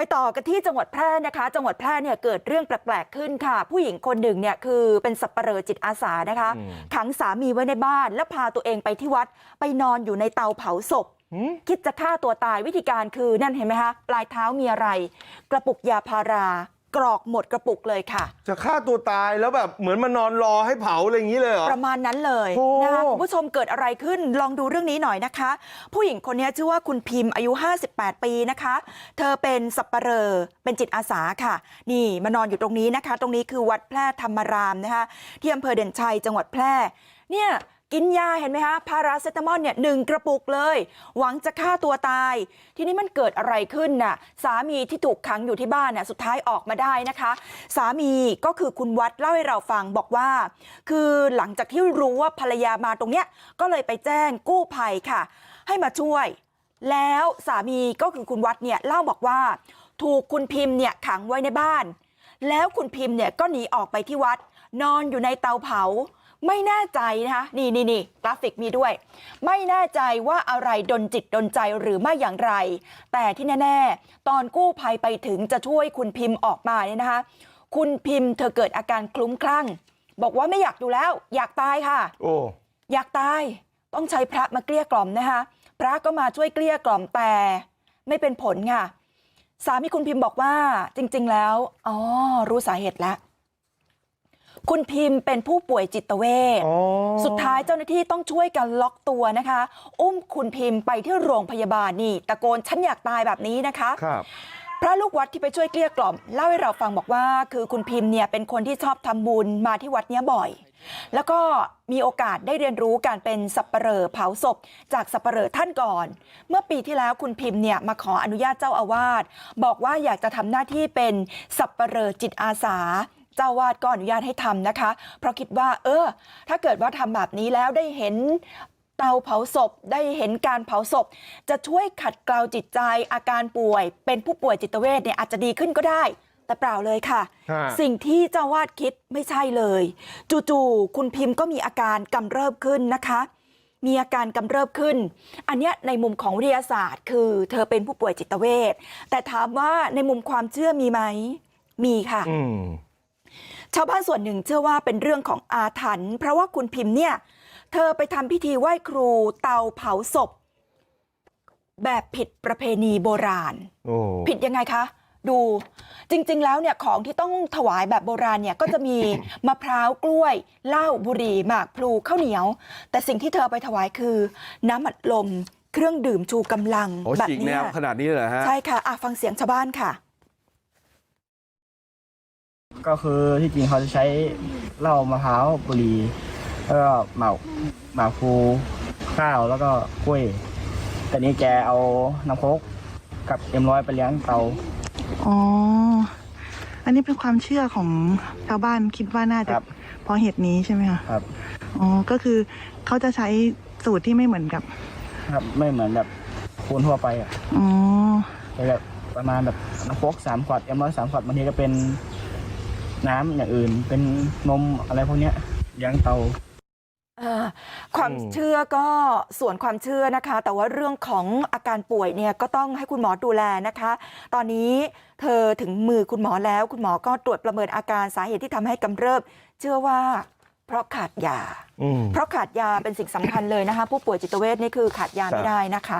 ไปต่อกันที่จังหวัดแพร่นะคะจังหวัดแพร่เนี่ยเกิดเรื่องแปลกๆขึ้นค่ะผู้หญิงคนหนึ่งเนี่ยคือเป็นสับปเหร่อจิตอาสานะคะอืมขังสามีไว้ในบ้านแล้วพาตัวเองไปที่วัดไปนอนอยู่ในเตาเผาศพหืมคิดจะฆ่าตัวตายวิธีการคือนั่นเห็นไหมคะปลายเท้ามีอะไรกระปุกยาพารา กรอกหมดกระปุกเลยค่ะ จะฆ่าตัวตายแล้วแบบเหมือนมานอนรอให้เผาอะไรอย่างนี้เลยเหรอ ประมาณนั้นเลยโอ้ นะคะคุณผู้ชมเกิดอะไรขึ้นลองดูเรื่องนี้หน่อยนะคะ ผู้หญิงคนนี้ชื่อว่าคุณพิมพ์อายุ 58 ปีนะคะ เธอเป็นสับปเหร่อเป็นจิตอาสาค่ะ นี่มานอนอยู่ตรงนี้นะคะ ตรงนี้คือวัดแพร่ธรรมรามนะคะที่อำเภอเด่นชัยจังหวัดแพร่เนี่ย กินยาเห็นไหมคะพาราเซตามอลเนี่ยหนึ่งกระปุกเลย หวังจะฆ่าตัวตาย ทีนี้มันเกิดอะไรขึ้นน่ะสามีที่ถูกขังอยู่ที่บ้านน่ะสุดท้ายออกมาได้นะคะ สามีก็คือคุณวัดเล่าให้เราฟังบอกว่า คือหลังจากที่รู้ว่าภรรยามาตรงเนี้ยก็เลยไปแจ้งกู้ภัยค่ะ ให้มาช่วย แล้วสามีก็คือคุณวัดเนี่ยเล่าบอกว่า ถูกคุณพิมพ์เนี่ยขังไว้ในบ้าน แล้วคุณพิมพ์เนี่ยก็หนีออกไปที่วัด นอนอยู่ในเตาเผา ไม่แน่ใจนะคะนี่นี่นี่กราฟิกมีด้วย ไม่แน่ใจว่าอะไรดนจิตดนใจหรือไม่อย่างไร แต่ที่แน่ๆตอนกู้ภัยไปถึงจะช่วยคุณพิมพ์ออกมาเนี่ยนะคะ คุณพิมพ์เธอเกิดอาการคลุ้มคลั่ง บอกว่าไม่อยากอยู่แล้ว อยากตายค่ะ โอ้อยากตายต้องใช้พระมาเกลี้ยกล่อมนะคะ พระก็มาช่วยเกลี้ยกล่อมแต่ไม่เป็นผลค่ะสามีคุณพิมพ์บอกว่าจริง ๆ แล้วอ๋อรู้สาเหตุแล้ว คุณพิมพ์เป็นผู้ป่วยจิตเวชอ๋อสุดท้ายเจ้าหน้าที่ต้องช่วยกันล็อกตัวนะคะอุ้มคุณพิมพ์ไปที่โรงพยาบาลนี่ตะโกนฉันอยากตายแบบนี้นะคะครับพระลูกวัดที่ไปช่วยเกลี้ยกล่อมเล่าให้เราฟังบอกว่าคือคุณพิมพ์เนี่ยเป็นคนที่ชอบทำบุญมาที่วัดเนี้ยบ่อย แล้วก็มีโอกาสได้เรียนรู้การเป็นสับปเหร่อเผาศพ จากสับปเหร่อท่านก่อน เมื่อปีที่แล้วคุณพิมพ์เนี่ยมาขออนุญาตเจ้าอาวาสบอกว่าอยากจะทำหน้าที่เป็นสับปเหร่อจิตอาสา เจ้าอาวาดก็อนุญาตให้ทำนะคะ เพราะคิดว่า เออ ถ้าเกิดว่าทำแบบนี้แล้วได้เห็นเตาเผาศพได้เห็นการเผาศพ จะช่วยขัดเกลาจิตใจอาการป่วย เป็นผู้ป่วยจิตเวชเนี่ยอาจจะดีขึ้นก็ได้ แต่เปล่าเลยค่ะฮะสิ่งที่เจ้าวาดคิดไม่ใช่เลย จู่ๆคุณพิมพ์ก็มีอาการกำเริบขึ้นนะคะ มีอาการกำเริบขึ้น อันเนี้ยในมุมของวิทยาศาสตร์ คือเธอเป็นผู้ป่วยจิตเวชแต่ถามว่าในมุมความเชื่อมีไหมมีค่ะอืม ชาวบ้านส่วนหนึ่งเชื่อว่าเป็นเรื่องของอาถรรพ์เพราะว่าคุณพิมพ์เนี่ย เธอไปทำพิธีไหว้ครูเตาเผาศพ แบบผิดประเพณีโบราณโอ้ผิดยังไงคะดูจริง ๆ แล้วเนี่ยของที่ต้องถวายแบบโบราณเนี่ยก็จะมีมะพร้าวกล้วยเหล้าบุหรี่หมากพลูข้าวเหนียว แต่สิ่งที่เธอไปถวายคือ น้ำอัดลม เครื่องดื่มชูกำลังโอ้แบบฉีกแนเนี้วยขนาดนี้เลยเหรอฮะใช่ค่ะอะฟังเสียงชาวบ้านค่ะ ก็คือที่จริงเขาจะใช้เหล้ามะพร้าวบุหรี่แล้วก็หมากหมากพลูข้าวแล้วก็กล้วย แต่นี้แกเอาน้ำโคกกับเอ็มร้อยไปเลี้ยงเตาอ๋อ อันนี้เป็นความเชื่อของชาวบ้านคิดว่าน่าจะครับ เพราะเหตุนี้ใช่ไหมคะ ครับ อ๋อ ก็คือเขาจะใช้สูตรที่ไม่เหมือนกับ ครับไม่เหมือนแบบคูณทั่วไปอะอ๋อ แต่แบบประมาณแบบน้ำโคกสามขวดเอ็มร้อยสามขวดบางทีก็เป็น น้ำอย่างอื่น เป็นนมอะไรพวกเนี้ยเลี้ยงเตา อ่าความอืมเชื่อก็ส่วนความเชื่อนะคะ แต่ว่าเรื่องของอาการป่วยเนี่ยก็ต้องให้คุณหมอดูแลนะคะ ตอนนี้เธอถึงมือคุณหมอแล้ว คุณหมอก็ตรวจประเมินอาการสาเหตุที่ทำให้กำเริบ เชื่อว่าเพราะขาดยา อืม เพราะขาดยาเป็นสิ่งสำคัญเลยนะคะ ผู้ป่วยจิตเวชนี่คือขาดยาครับไม่ได้นะคะ